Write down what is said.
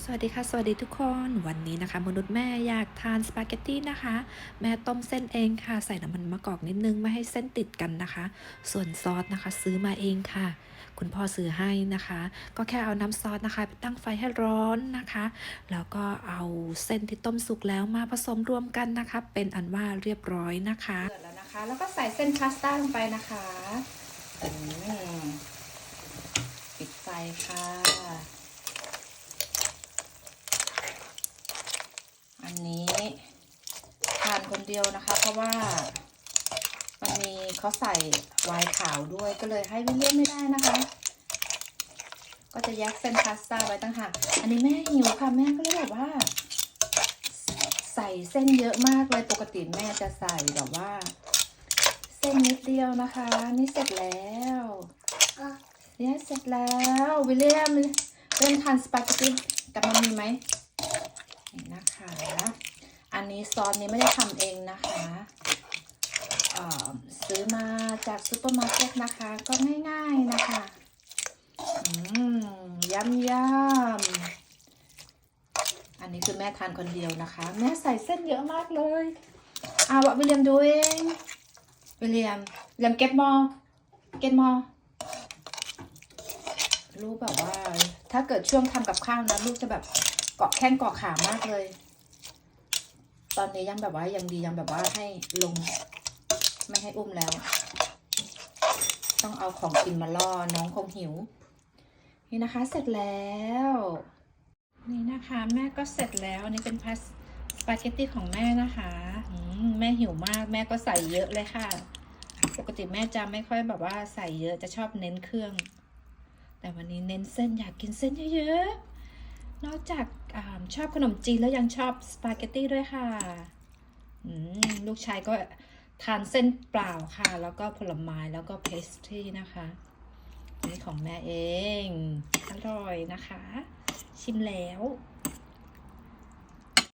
สวัสดีค่ะ สวัสดีทุกคนวันนี้นะคะ มนุษย์แม่อยากทานสปาเกตตี้นะคะ แม่ต้มเส้นเองค่ะ ใส่น้ำมันมะกอกนิดนึงไม่ให้เส้นติดกันนะคะ ส่วนซอสนะคะ ซื้อมาเองค่ะ คุณพ่อซื้อให้นะคะ ก็แค่เอาน้ำซอสนะคะไปตั้งไฟให้ร้อนนะคะ แล้วก็เอาเส้นที่ต้มสุกแล้วมาผสมรวมกันนะคะ เป็นอันว่าเรียบร้อยนะคะเดือดแล้วนะคะ แล้วก็ใส่เส้นพาสต้าลงไปนะคะปิดไฟค่ะ อันนี้ทานคนเดียวนะคะ เพราะว่ามันมีเขาใส่ไวน์ขาวด้วยก็เลยให้วิลเลียมไม่ได้นะคะ ก็จะแยกเส้นพาสต้าไว้ตั้งหากอันนี้แม่หิวค่ะแม่ก็เลยแบบว่า ใส่เส้นเยอะมากเลยปกติแม่จะใส่แบบว่า เส้นนิดเดียวนะคะ นี่เสร็จแล้วเนี่ยเสร็จแล้ววิลเลียมเริ่มทานสปาเกตตี้กับมันมีไหม นี่นะคะ อันนี้ซอสนี้ไม่ได้ทำเองนะคะซื้อมาจากซูเปอร์มาร์เก็ตนะคะ ก็ง่ายๆนะคะ อืมยำยำอันนี้คือแม่ทานคนเดียวนะคะ แม่ใส่เส้นเยอะมากเลยอ่า what William doing William William get more get more ลูกแบบว่า ถ้าเกิดช่วงทำกับข้าวนะลูกจะแบบ เกาะแข้งเกาะขามากเลย ตอนนี้ยังแบบว่ายังดียังแบบว่าให้ลง ไม่ให้อุ้มแล้ว ต้องเอาของกินมาล่อน้องคงหิว นี่นะคะเสร็จแล้ว นี่นะคะแม่ก็เสร็จแล้วอันนี้เป็นพาสสปาเกตตี้ของแม่นะคะอืมแม่หิวมาก แม่ก็ใส่เยอะเลยค่ะ ปกติแม่จะไม่ค่อยแบบว่าใส่เยอะจะชอบเน้นเครื่อง แต่วันนี้เน้นเส้นอยากกินเส้นเยอะๆ นอกจากอชอบขนมจีนแล้วยังชอบสปาเกตตี้ด้วยค่ะลูกชายก็ทานเส้นเปล่าค่ะ แล้วก็ผลไม้แล้วก็เพสตรีนะคะนี่ของแม่เอง อร่อยนะคะ ชิมแล้ว